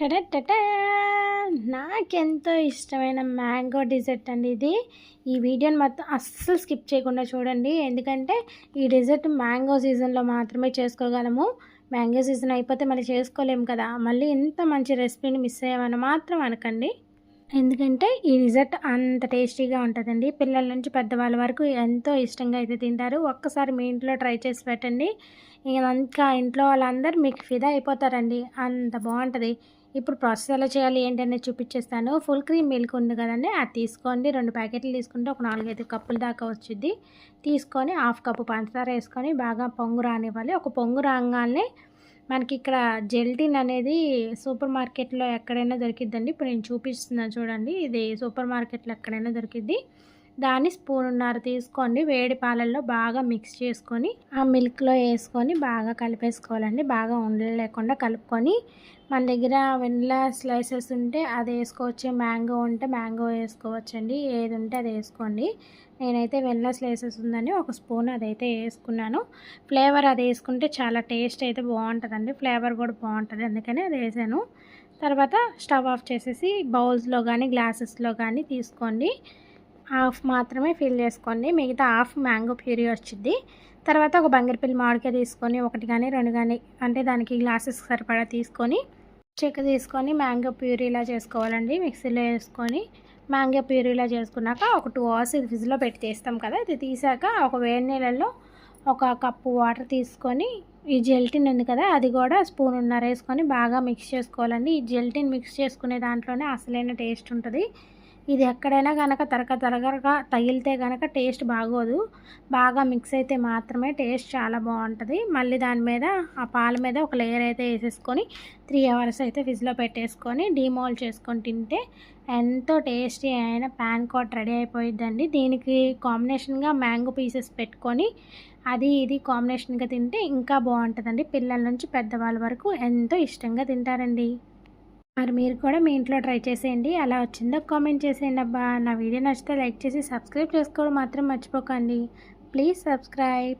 టడటటా! నాకెంతో ఇష్టమైన mango desert అండి ఇది. ఈ వీడియోని మొత్తం అస్సలు స్కిప్ చేయకుండా చూడండి. ఎందుకంటే ఈ డిజర్ట్ మ్యాంగో సీజన్‌లో మాత్రమే చేసుకోగలము. మ్యాంగో సీజన్ అయిపోతే మళ్ళీ చేసుకోలేము కదా! మళ్ళీ ఇంత మంచి రెసిపీని మిస్ అయ్యామని మాత్రం అనకండి. ఎందుకంటే ఈ డిజర్ట్ అంత టేస్టీగా ఉంటుందండి పిల్లల నుంచి పెద్దవాళ్ళ వరకు ఎంతో ఇష్టంగా అయితే తింటారు. ఒక్కసారి మీ ఇంట్లో ట్రై చేసి పెట్టండి. ఇంకా ఇంట్లో వాళ్ళందరూ మీకు ఫిదా అయిపోతారండి. అంత బాగుంటుంది ఇప్పుడు ప్రాసెస్ ఎలా చేయాలి ఏంటనేది చూపించేస్తాను. ఫుల్ క్రీమ్ మిల్క్ ఉంది కదండి అది తీసుకోండి. రెండు ప్యాకెట్లు తీసుకుంటే ఒక 4, 5 కప్పుల దాకా వచ్చింది తీసుకొని హాఫ్ కప్పు పంచదార వేసుకొని బాగా పొంగు రానివ్వాలి. ఒక పొంగు రాగానే మనకి ఇక్కడ జెల్టిన్ అనేది సూపర్ మార్కెట్‌లో ఎక్కడైనా దొరికిద్దండి. ఇప్పుడు నేను చూపిస్తున్నాను చూడండి. ఇది సూపర్ మార్కెట్‌లో ఎక్కడైనా దొరికిద్ది. దాన్ని స్పూనున్నర తీసుకోండి. వేడి పాలల్లో బాగా మిక్స్ చేసుకొని ఆ మిల్క్‌లో వేసుకొని బాగా కలిపేసుకోవాలండి. బాగా ఉండలు లేకుండా కలుపుకొని మన దగ్గర వెనిలా స్లైసెస్ ఉంటే అది వేసుకోవచ్చు. మ్యాంగో ఉంటే మ్యాంగో వేసుకోవచ్చండి. ఏది ఉంటే అది వేసుకోండి. నేనైతే వెనిలా స్లైసెస్ ఉందని ఒక స్పూన్ అదైతే వేసుకున్నాను. ఫ్లేవర్ అది వేసుకుంటే చాలా టేస్ట్ అయితే బాగుంటుందండి. ఫ్లేవర్ కూడా బాగుంటుంది. అందుకని అది వేసాను. తర్వాత స్టవ్ ఆఫ్ చేసేసి బౌల్స్‌లో కానీ గ్లాసెస్‌లో కానీ తీసుకోండి. హాఫ్ మాత్రమే ఫిల్ చేసుకోండి. మిగతా హాఫ్ మ్యాంగో ప్యూరీ వచ్చింది తర్వాత ఒక బంగిరిపల్లి మామిడికాయ తీసుకొని ఒకటి కానీ రెండు కానీ అంటే దానికి గ్లాసెస్ సరిపడా తీసుకొని చెక్క తీసుకొని మ్యాంగో ప్యూరీలా చేసుకోవాలండి. మిక్సీలో వేసుకొని మ్యాంగో ప్యూరీలా చేసుకున్నాక ఒక టూ అవర్స్ ఇది ఫ్రిడ్జ్‌లో పెట్టి తీస్తాం కదా! ఇది తీసాక ఒక వేడి నీళ్ళల్లో ఒక కప్పు వాటర్ తీసుకొని ఈ జెల్టిన్ ఉంది కదా! అది కూడా స్పూనున్నర వేసుకొని బాగా మిక్స్ చేసుకోవాలండి. ఈ జెల్టిన్ మిక్స్ చేసుకునే దాంట్లోనే అసలైన టేస్ట్ ఉంటుంది ఇది ఎక్కడైనా కనుక తరక తరగరగా తగిలితే కనుక టేస్ట్ బాగోదు. బాగా మిక్స్ అయితే మాత్రమే టేస్ట్ చాలా బాగుంటుంది మళ్ళీ దాని మీద ఆ పాల మీద ఒక లేయర్ అయితే వేసేసుకొని త్రీ అవర్స్ అయితే ఫ్రిడ్జ్‌లో పెట్టేసుకొని డీమోల్డ్ చేసుకొని తింటే ఎంతో టేస్టీ అయిన ప్యాన్ కోట్ రెడీ అయిపోయిద్దండి. దీనికి కాంబినేషన్‌గా మ్యాంగో పీసెస్ పెట్టుకొని అది ఇది కాంబినేషన్‌గా తింటే ఇంకా బాగుంటుందండి పిల్లల నుంచి పెద్దవాళ్ళ వరకు ఎంతో ఇష్టంగా తింటారండి. మరి మీరు కూడా మీ ఇంట్లో ట్రై చేసేయండి. అలా వచ్చిందో కామెంట్ చేసేయండి అబ్బా! నా వీడియో నచ్చితే లైక్ చేసి సబ్స్క్రైబ్ చేసుకోవడం మాత్రం మర్చిపోకండి. Please subscribe.